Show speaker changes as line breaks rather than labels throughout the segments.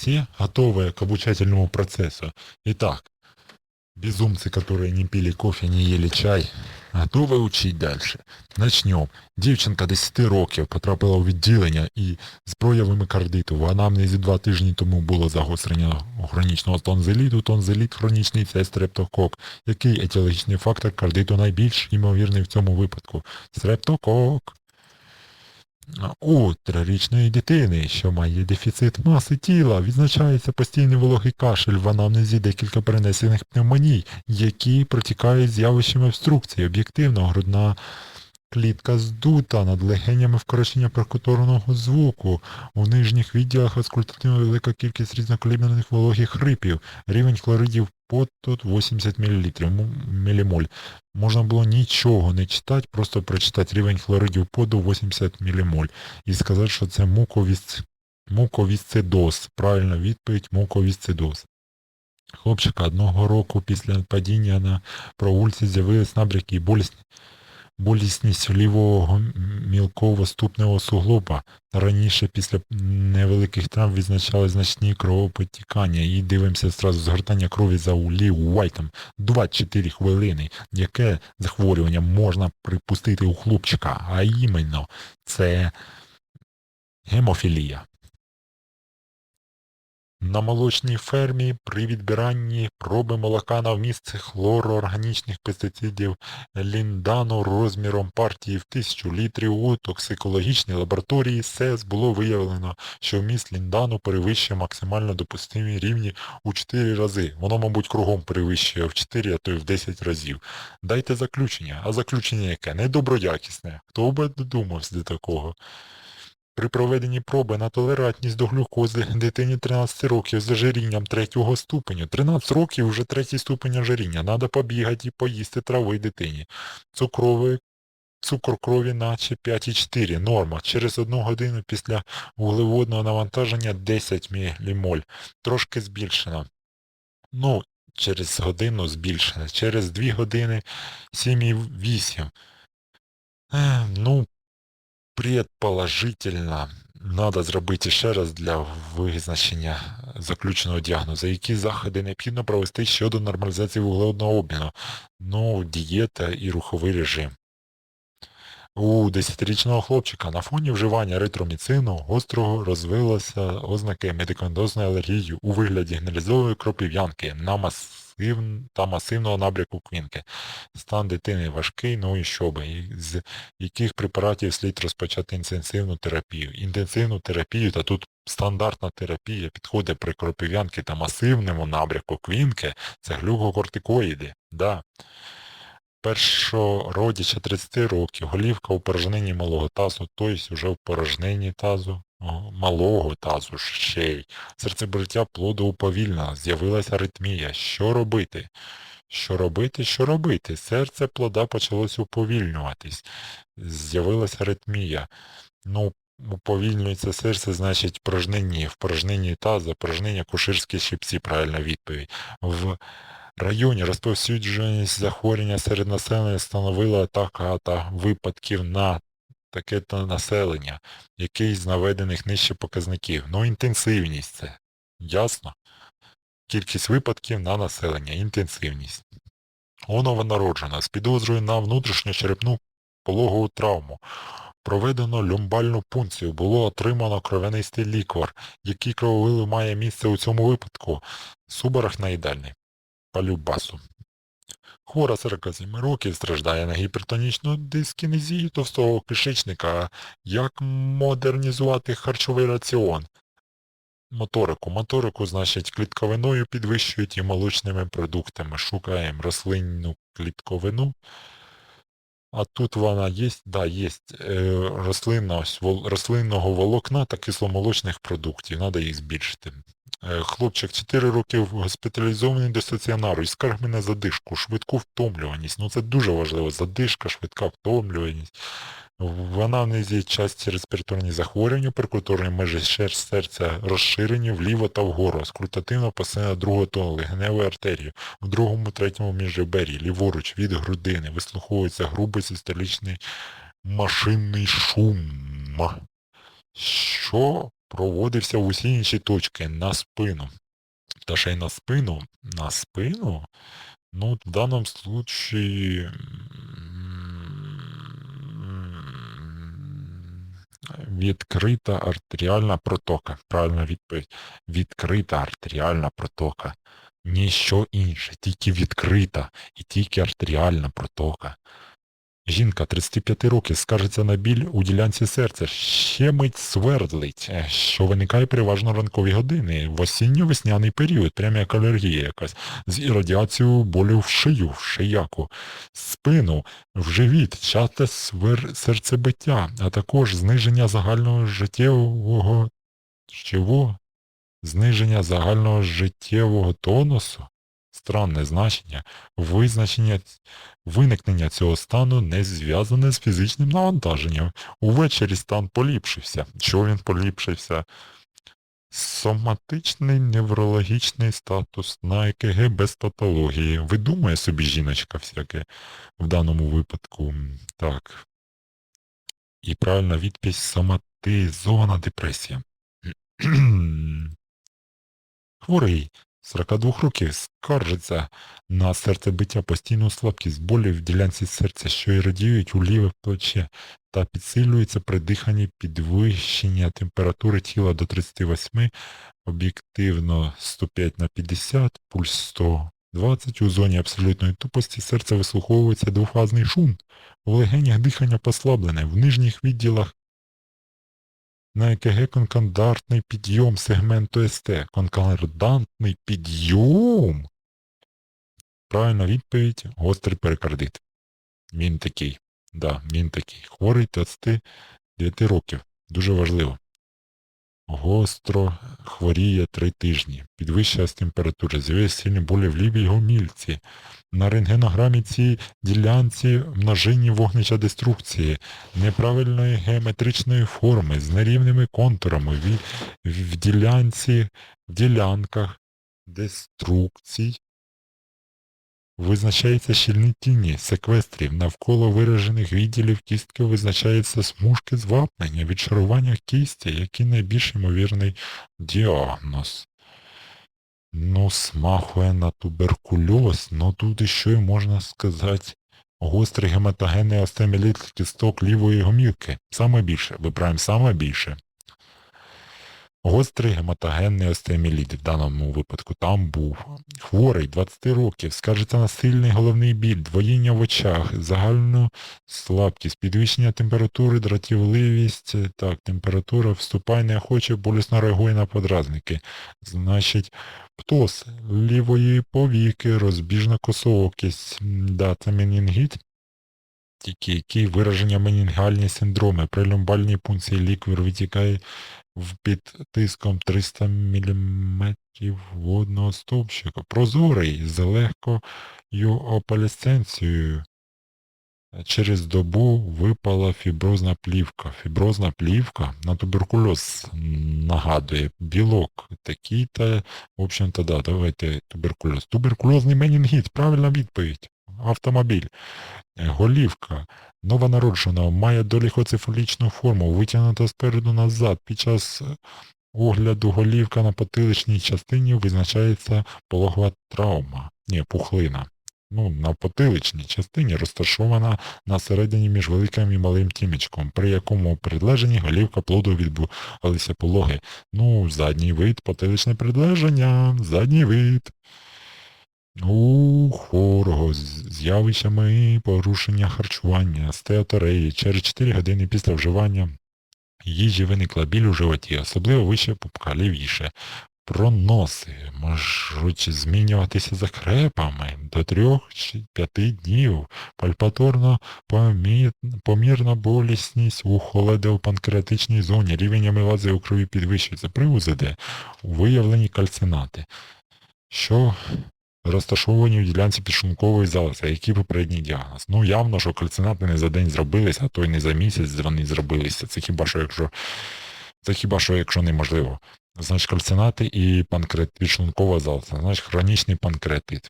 Все готовы к обучательному процессу. Итак, безумцы, которые не пили кофе, не ели чай, готові учить дальше. Начнем. Дівчинка 10 років потрапила у відділення і з проявами кардиту. В анамнезі два тижні тому було загострення хронічного тонзиліту. Тонзиліт хронічний це стрептокок. Який етіологічний фактор кардиту найбільш ймовірний в цьому випадку? Стрептокок. У трирічної дитини, що має дефіцит маси тіла, відзначається постійний вологий кашель в анамнезі декілька перенесених пневмоній, які протікають з явищами обструкції. Об'єктивно, грудна клітка здута, над легенями вкорочення перкуторного звуку, у нижніх відділах аскультативно велика кількість різнокаліберних вологих хрипів, рівень хлоридів поту 80 мл, мілімоль. Можна було нічого не читати, просто прочитати рівень хлоридів поду 80 мілімоль і сказати, що це муковісц... муковісцидоз. Правильна відповідь муковісцидоз. Хлопчика одного року після падіння на прогульці з'явились набряки і болісні болісність лівого мілкового ступневого суглоба. Раніше після невеликих травм відзначали значні кровопотікання і дивимося зразу згортання крові за улів Уайтом 24 хвилини. Яке захворювання можна припустити у хлопчика? А іменно це гемофілія. На молочній фермі при відбиранні проби молока на вміст хлороорганічних пестицидів ліндану розміром партії в 1000 літрів у токсикологічній лабораторії СЕС було виявлено, що вміст ліндану перевищує максимально допустимі рівні у 4 рази. Воно, мабуть, кругом перевищує в 4, а то й в 10 разів. Дайте заключення, а заключення яке? Недоброякісне. Хто би додумався до такого? При проведенні проби на толерантність до глюкози дитині 13 років з ожирінням третього ступеню. 13 років вже третій ступень ожиріння. Надо побігати і поїсти трави дитині. Цукровий Цукор крові наче 5,4 норма. Через одну годину після вуглеводного навантаження 10 мілімоль. Трошки збільшено. Ну, через годину збільшено. Через 2 години 7,8. Е, ну, предположительно, треба зробити ще раз для визначення заключеного діагнозу, які заходи необхідно провести щодо нормалізації вуглеводного обміну, ну, дієта і руховий режим. У 10-річного хлопчика на фоні вживання ретроміцину гострого розвилося ознаки медикаментозної алергії у вигляді гнилізової кропив'янки на мас та масивного набряку квінки. Стан дитини важкий, ну і що би, з яких препаратів слід розпочати інтенсивну терапію. Інтенсивну терапію, та тут стандартна терапія підходить при кропив'янки та масивному набряку квінки, це глюкокортикоїди. Да. Першородіча 30 років, голівка у порожнині малого тазу, тобто вже в порожнині тазу, малого тазу ще й. Серцебиття плоду уповільнено, з'явилася аритмія. Що робити? Що робити, що робити? Серце плода почалося уповільнюватись. З'явилася аритмія. Ну, уповільнюється серце, значить порожнині. В порожнині таза, порожнення куширські щипці, правильна відповідь. В районі розповсюдженість захворювання серед населення становила така та випадків на таке то населення, який з наведених нижче показників. Ну, інтенсивність це. Ясно? Кількість випадків на населення, інтенсивність. Онова народжена з підозрою на внутрішньочерепну пологову травму. Проведено люмбальну пункцію, було отримано кров'янистий ліквар, який крововилив має місце у цьому випадку. Субарахноїдальний. Палюбасу. Хвора 47 років страждає на гіпертонічну дискінезію товстого кишечника. Як модернізувати харчовий раціон? Моторику. Моторику, значить, клітковиною підвищують і молочними продуктами. Шукаємо рослинну клітковину. А тут вона є, да, є е, рослинного волокна та кисломолочних продуктів. Треба їх збільшити. Е, хлопчик 4 роки госпіталізований до стаціонару і скарг на задишку, швидку втомлюваність. Ну це дуже важливо. Задишка, швидка втомлюваність. В анамнезі часті респіраторні захворювання, перкуторні межі серця розширені вліво та вгору, скрутативно посилення другого тону, легеневої артерії, в другому, третьому міжребері, ліворуч від грудини, вислуховується грубий систолічний машинний шум. Що проводився в усі інші точки на спину. Та ще й на спину, на спину, ну, в даному случае відкрита артеріальна протока. Правильна відповідь. Відкрита артеріальна протока. Ніщо інше, тільки відкрита і тільки артеріальна протока. Жінка 35 років скаржиться на біль у ділянці серця, щемить свердлить, е, що виникає переважно ранкові години, в осінньо-весняний період, прямо як алергія якась, з радіацією болю в шию, в шияку, спину, в живіт, часте свер... серцебиття, а також зниження загального життєвого чого? Зниження загального життєвого тонусу. Странне значення, визначення Виникнення цього стану не зв'язане з фізичним навантаженням. Увечері стан поліпшився. Чого він поліпшився? Соматичний неврологічний статус на ЕКГ без патології. Видумує собі жіночка всяке в даному випадку. Так. І правильна відповідь соматизована депресія. Хворий 42 років скаржиться на серцебиття, постійну слабкість, болі в ділянці серця, що і радіють у ліве плече, та підсилюється при диханні підвищення температури тіла до 38, об'єктивно 105 на 50, пульс 120, у зоні абсолютної тупості серця вислуховується двофазний шум, у легенях дихання послаблене, в нижніх відділах на ЕКГ конкордантний підйом сегменту СТ. Конкордантний підйом? Правильна відповідь гострий перикардит. Він такий. Да, він такий. Хворий 29 років. Дуже важливо. Гостро хворіє три тижні. Підвищилась температура. З'явилися сильні болі в лівій гомільці. На рентгенограмі цій ділянці множинні вогнича деструкції, неправильної геометричної форми, з нерівними контурами в, в ділянці, в ділянках деструкцій. Визначається щільні тіні секвестрів, навколо виражених відділів кістки визначаються смужки звапнення, відшарування кісті, який найбільш ймовірний діагноз. Ну, смахує на туберкульоз, ну тут іще й можна сказати гострий гематогенний остеміліт кісток лівої гомілки. Саме більше, вибираємо саме більше. Гострий гематогенний остеоміліт в даному випадку там був. Хворий 20 років, скажеться на сильний головний біль, двоїння в очах, загальну слабкість, підвищення температури, дратівливість, так, температура вступає неохоче, болісно реагує на подразники. Значить, птоз лівої повіки, розбіжна косоокість, да, це менінгіт, тільки які вираження менінгальні синдроми. При люмбальній пункції ліквір витікає під тиском 300 мм водного стовпчика. Прозорий з легкою опалесценцією. Через добу випала фіброзна плівка. Фіброзна плівка на туберкульоз нагадує білок. Такий-то, в общем-то, да, давайте туберкульоз. Туберкульозний менінгіт, правильна відповідь. Автомобіль. Голівка новонародженого має доліхоцефалічну форму, витягнута спереду назад. Під час огляду голівка на потиличній частині визначається пологова травма, ні, пухлина. Ну, на потиличній частині розташована на середині між великим і малим тімечком, при якому предлеженні голівка плоду відбувалися пологи. Ну, задній вид, потиличне предлеження, задній вид. У хворого з явищами порушення харчування, стеатереї через 4 години після вживання їжі виникла біль у животі, особливо вище пупка, лівіше. Проноси можуть змінюватися закрепами до 3-5 днів, пальпаторно помірна болісність у холедеопанкреатичній зоні, рівень амілази у крові підвищується при УЗД, виявлені кальцинати. Що розташовані в ділянці підшлункової залози, який попередній діагноз. Ну явно, що кальцинати не за день зробилися, а то й не за місяць вони зробилися. Це хіба що якщо це хіба що якщо неможливо. Значить, кальцинати і панкрет, підшлункова залоза, значить хронічний панкреатит.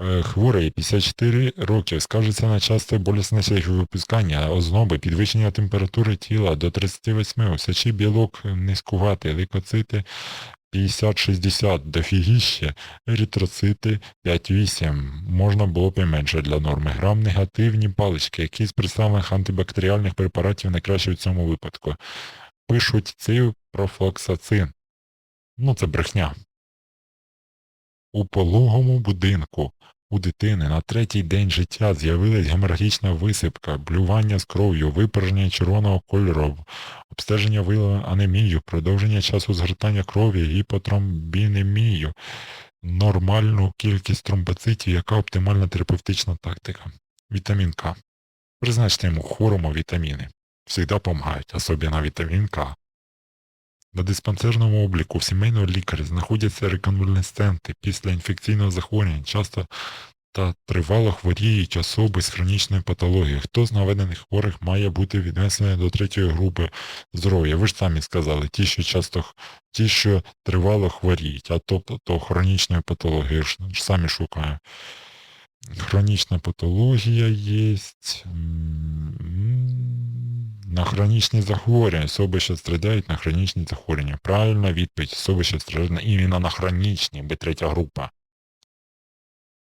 Е, Хворий 54 роки скаржиться на часте болісне випускання, озноби, підвищення температури тіла до 38, усячий білок низькуватий, лейкоцити 50-60, дофігіще, еритроцити 5-8, можна було б і менше для норми. Грам негативні палички, які з представлених антибактеріальних препаратів найкраще в цьому випадку. Пишуть ципрофлоксацин. Ну це брехня. У пологому будинку у дитини на третій день життя з'явилась геморрагічна висипка, блювання з кров'ю, випорожнення червоного кольору, обстеження виявлено анемію, продовження часу згортання крові, гіпотромбінемію, нормальну кількість тромбоцитів, яка оптимальна терапевтична тактика. Вітамін К. Призначте йому хворому вітаміни. Всегда допомагають, особливо вітамін К. На диспансерному обліку сімейного лікаря знаходяться реконвалесценти після інфекційного захворювання, часто та тривало хворіють особи з хронічною патологією. Хто з наведених хворих має бути віднесений до третьої групи здоров'я? Ви ж самі сказали, ті, що часто ті, що тривало хворіють, а тобто то хронічною патологією ж, ж самі шукаю. Хронічна патологія є. На хронічні захворювання. Особи, що страдають на хронічні захворювання. Правильна відповідь. Особи, що страдають іменно на хронічні, бо третя група.